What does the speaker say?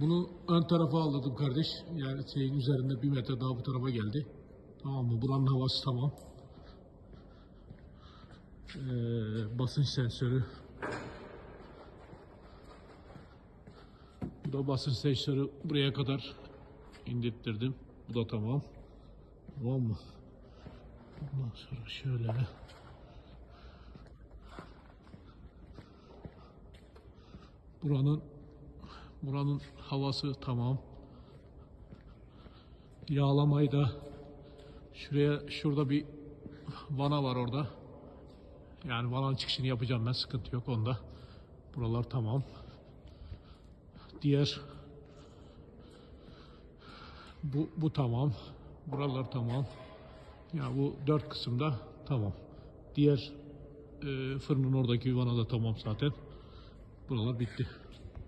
Bunu ön tarafa aldırdım kardeş. Yani şeyin üzerinde bir metre daha bu tarafa geldi. Tamam mı? Buranın havası tamam. Ee, basınç sensörü. Bu da basınç sensörü buraya kadar indirttirdim. Bu da tamam. Tamam mı? Ondan sonra şöyle. Buranın buranın havası tamam. Yağlamayı da şuraya şurada bir vana var orada. Yani vananın çıkışını yapacağım ben sıkıntı yok onda. Buralar tamam. Diğer bu bu tamam. Buralar tamam. Ya bu dört kısımda tamam. Diğer e, fırının oradaki vana da tamam zaten. Buralar bitti.